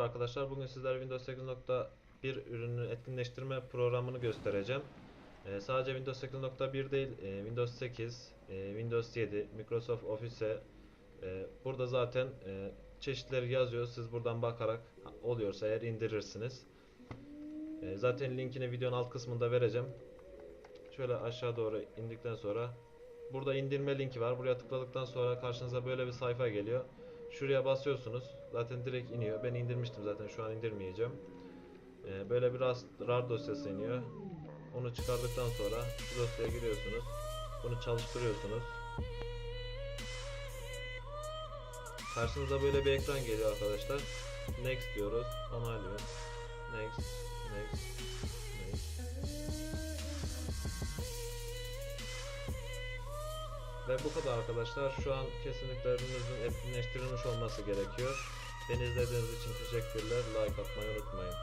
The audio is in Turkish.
arkadaşlar. Bugün sizlere Windows 8.1 ürünü etkinleştirme programını göstereceğim. Ee, sadece Windows 8.1 değil, e, Windows 8, e, Windows 7, Microsoft Office e, burada zaten e, çeşitleri yazıyor. Siz buradan bakarak oluyorsa eğer indirirsiniz. E, zaten linkini videonun alt kısmında vereceğim. Şöyle aşağı doğru indikten sonra burada indirme linki var. Buraya tıkladıktan sonra karşınıza böyle bir sayfa geliyor. Şuraya basıyorsunuz. Zaten direkt iniyor. Ben indirmiştim zaten. Şu an indirmeyeceğim. Ee, böyle bir RAR dosyası iniyor. Onu çıkardıktan sonra şu dosyaya giriyorsunuz. Bunu çalıştırıyorsunuz. Karşınıza böyle bir ekran geliyor arkadaşlar. Next diyoruz. Onaylıyoruz. Next, next, next. Ve bu kadar arkadaşlar. Şu an kesinlikle ürününüzün etkinleştirilmiş olması gerekiyor. Beni izlediğiniz için teşekkürler. Like atmayı unutmayın.